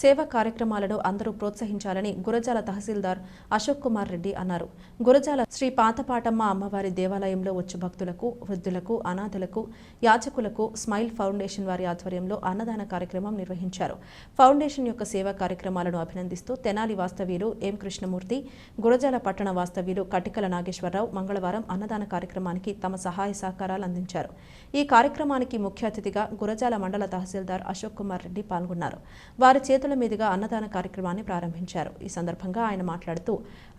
సేవా కార్యక్రమాలను అందరూ ప్రోత్సహించాలని గురజాల తహసీల్దార్ అశోక్ కుమార్ రెడ్డి అన్నారు. గురజాల శ్రీ పాతపాటమ్మ అమ్మవారి దేవాలయంలో వచ్చే భక్తులకు వృద్ధులకు అనాథలకు యాచకులకు స్మైల్ ఫౌండేషన్ వారి ఆధ్వర్యంలో అన్నదాన కార్యక్రమం నిర్వహించారు. ఫౌండేషన్ యొక్క సేవా కార్యక్రమాలను అభినందిస్తూ తెనాలి వాస్తవ్యులు ఎం కృష్ణమూర్తి గురజాల పట్టణ వాస్తవ్యులు కటికల నాగేశ్వరరావు మంగళవారం అన్నదాన కార్యక్రమానికి తమ సహాయ సహకారాలు అందించారు. ఈ కార్యక్రమానికి ముఖ్య అతిథిగా గురజాల మండల తహసీల్దార్ అశోక్ కుమార్ రెడ్డి పాల్గొన్నారు. వారి చేతుల మీదుగా అన్నదాన కార్యక్రమాన్ని ప్రారంభించారు. ఈ సందర్భంగా ఆయన మాట్లాడుతూ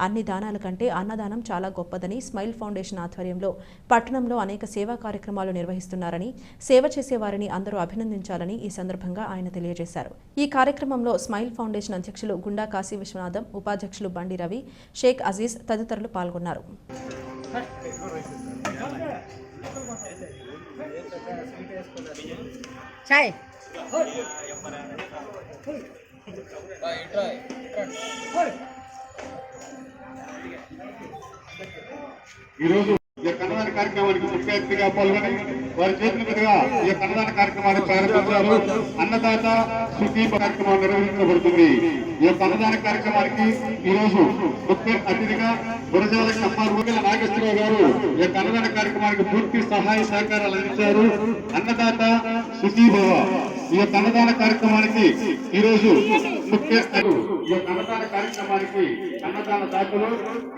అన్ని దానాల కంటే అన్నదానం చాలా గొప్పదని స్మైల్ ఫౌండేషన్ ఆధ్వర్యంలో పట్టణంలో అనేక సేవా కార్యక్రమాలు నిర్వహిస్తున్నారని సేవ చేసేవారిని అందరూ అభినందించాలని ఈ సందర్భంగా ఆయన తెలియజేశారు. ఈ కార్యక్రమంలో స్మైల్ ఫౌండేషన్ అధ్యక్షులు గుండా కాశీ విశ్వనాథం ఉపాధ్యక్షులు బండి రవి షేక్ అజీజ్ తదితరులు పాల్గొన్నారు. చాయ్. ఈరోజు ఈ కన్నదాన కార్యక్రమానికి ముఖ్య అతిథిగా పాల్గొని వారి చేతుల మీదుగా ఈ కన్నదాన కార్యక్రమాన్ని ప్రారంభించారు అన్నదాత సుఖీ కార్యక్రమం నిర్వహించబడుతుంది. ఈ కన్నదాన కార్యక్రమానికి ఈరోజు ముఖ్య అతిథిగా గురజాల కమ్మారు నాగేశ్వరరావు గారు ఈ కన్నదాన కార్యక్రమానికి పూర్తి సహాయ సహకారాలు అందించారు. అన్నదాత సుఖీ ఈ యొక్క అన్నదాన కార్యక్రమానికి ఈ రోజు ముఖ్య ఈ అన్నదాన కార్యక్రమానికి అన్నదాన దాతలు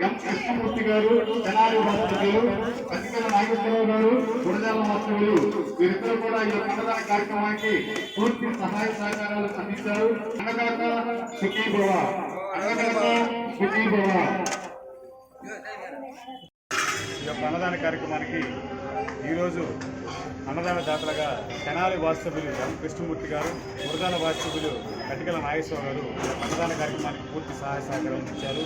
ఎం కృష్ణమూర్తి గారు తెనాలి వాస్తవ్యులు కతికల నాగేశ్వరరావు గారు గురజాల వాస్తవ్యులు వీరిద్దరూ కూడా ఈ యొక్క అన్నదాన కార్యక్రమానికి పూర్తి సహాయ సహకారాలు అందించారు. అన్నదాత సుఖీ భవ. అన్నదాత సుఖీ భవ. ఈ యొక్క అన్నదాన కార్యక్రమానికి ఈరోజు అన్నదాన దాతలుగా తెనాలి వాస్తవ్యులు కృష్ణమూర్తి గారు గురదాల వాస్తవ్యులు కటికల నాగేశ్వర గారు అన్నదాన కార్యక్రమానికి పూర్తి సహాయ సహకారం ఇచ్చారు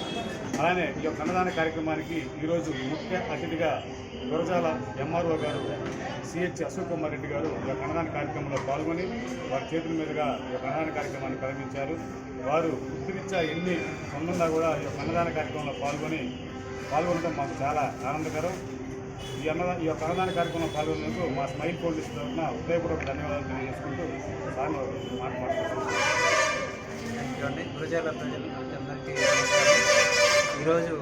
అలానే ఈ యొక్క అన్నదాన కార్యక్రమానికి ఈరోజు ముఖ్య అతిథిగా గురజాల ఎంఆర్ఓ గారు సిహెచ్ అశోక్ కుమార్ రెడ్డి గారు ఈ యొక్క అన్నదాన కార్యక్రమంలో పాల్గొని వారి చేతుల మీదుగా ఈ యొక్క అన్నదాన కార్యక్రమాన్ని ప్రారంభించారు. వారు వృత్తిరీత్యా ఎన్ని పొందున్నా కూడా ఈ యొక్క అన్నదాన కార్యక్రమంలో పాల్గొని పాల్గొనడం మాకు చాలా ఆనందకరం. ఈ అన్నదా ఈ యొక్క అన్నదాన కార్యక్రమంలో పాల్గొనేందుకు మా స్మైల్ ఫౌండేషన్ తరఫున హృదయపూర్వక ధన్యవాదాలు తెలియజేసుకుంటూ సార్ మాట్లాడుతున్నాను ఇటువంటి గురజాల ప్రజలందరికీ ఈరోజు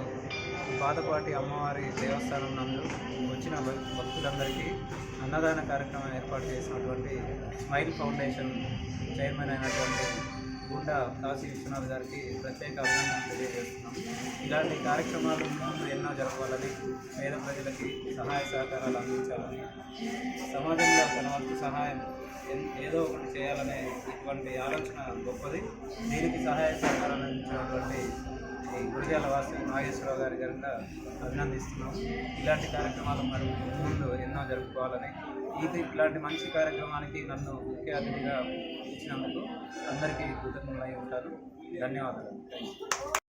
పాతపాటి అమ్మవారి దేవస్థానం నందు వచ్చిన భక్తులందరికీ అన్నదాన కార్యక్రమం ఏర్పాటు చేసినటువంటి స్మైల్ ఫౌండేషన్ చైర్మన్ అయినటువంటి గుండా కాశీ విశ్వనాథ్ గారికి ప్రత్యేక అభినందనలు తెలియజేస్తున్నాం. ఇలాంటి కార్యక్రమాలు ముందు ఎన్నో జరపాలని పేద ప్రజలకి సహాయ సహకారాలు అందించాలని సమాజంలో తన వంతు సహాయం ఎన్- ఏదో ఒకటి చేయాలనే ఇటువంటి ఆలోచన గొప్పది. దీనికి సహాయ సహకారాలు అందించినటువంటి గురిజాల వాసి నాగేశ్వరరావు గారి కనుక అభినందిస్తున్నాం. ఇలాంటి కార్యక్రమాలు మరి ముందు ఎన్నో జరుపుకోవాలని ఇది ఇలాంటి మంచి కార్యక్రమానికి నన్ను ముఖ్య అతిథిగా ఇచ్చినందుకు అందరికీ కృతజ్ఞులై ఉంటాను ధన్యవాదాలు.